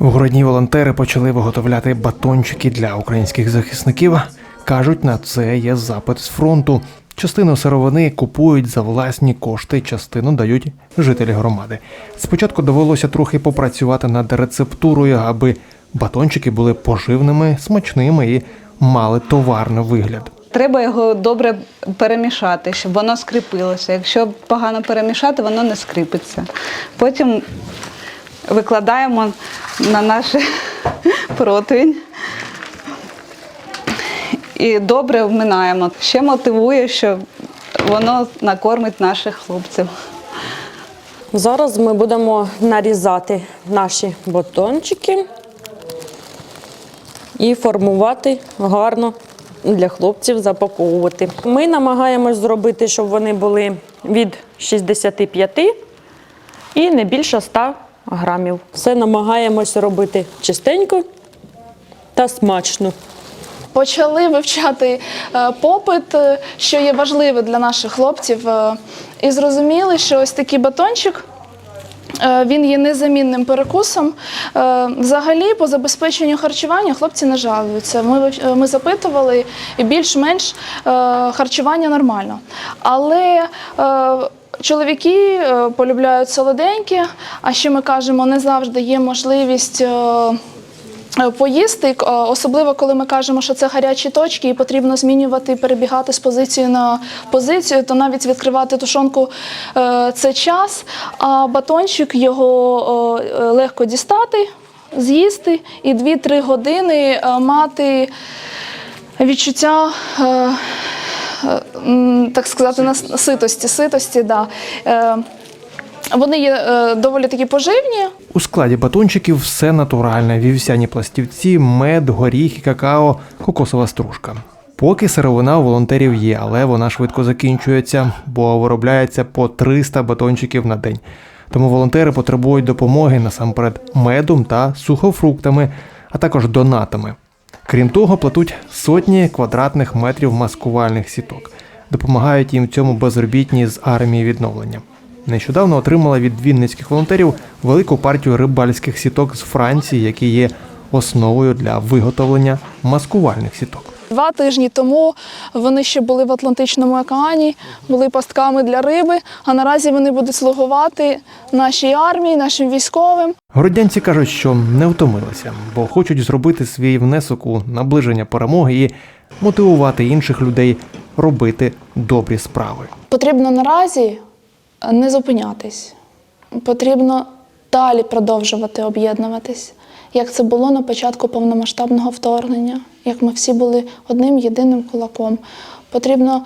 Городні волонтери почали виготовляти батончики для українських захисників. Кажуть, на це є запит з фронту. Частину сировини купують за власні кошти, частину дають жителі громади. Спочатку довелося трохи попрацювати над рецептурою, аби батончики були поживними, смачними і мали товарний вигляд. Треба його добре перемішати, щоб воно скріпилося. Якщо погано перемішати, воно не скріпиться. Потім викладаємо на наш противень і добре вминаємо. Ще мотивує, що воно накормить наших хлопців. Зараз ми будемо нарізати наші батончики і формувати гарно для хлопців запаковувати. Ми намагаємось зробити, щоб вони були від 65 і не більше 100 грамів. Все намагаємось робити чистенько та смачно. Почали вивчати е, попит, е, що є важливе для наших хлопців, е, і зрозуміли, що ось такий батончик. Він є незамінним перекусом. Взагалі, по забезпеченню харчування хлопці не жалуються. Ми, ми запитували, і більш-менш харчування нормально. Але чоловіки е, полюбляють солоденьке, а ще ми кажемо, не завжди є можливість. е, Е, Поїсти, особливо коли ми кажемо, що це гарячі точки, і потрібно змінювати перебігати з позиції на позицію, то навіть відкривати тушонку це час, а батончик його легко дістати, з'їсти і 2-3 години мати відчуття. Е, Так сказати, нас- ситості, ситості, да. Е, Вони є е, доволі такі поживні, У складі батончиків все натуральне: вівсяні пластівці, мед, горіхи, какао, кокосова стружка. Поки сировина у волонтерів є, але вона швидко закінчується, бо виробляється по 300 батончиків на день. Тому волонтери потребують допомоги насамперед медом та сухофруктами, а також донатами. Крім того, платуть сотні квадратних метрів маскувальних сіток. Допомагають їм в цьому безробітні з армії відновлення. Нещодавно отримала від вінницьких волонтерів велику партію рибальських сіток з Франції, які є основою для виготовлення маскувальних сіток. Два тижні тому вони ще були в Атлантичному океані, були пастками для риби, а наразі вони будуть слугувати нашій армії, нашим військовим. Городянці кажуть, що не втомилися, бо хочуть зробити свій внесок у наближення перемоги і мотивувати інших людей робити добрі справи. Потрібно наразі не зупинятись. Потрібно далі продовжувати об'єднуватись, як це було на початку повномасштабного вторгнення, як ми всі були одним єдиним кулаком. Потрібно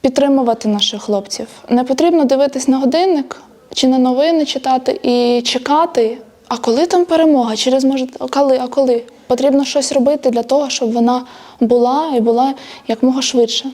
підтримувати наших хлопців. Не потрібно дивитись на годинник чи на новини читати і чекати. А коли там перемога? Через може, коли, а коли? Потрібно щось робити для того, щоб вона була і була якмога швидше.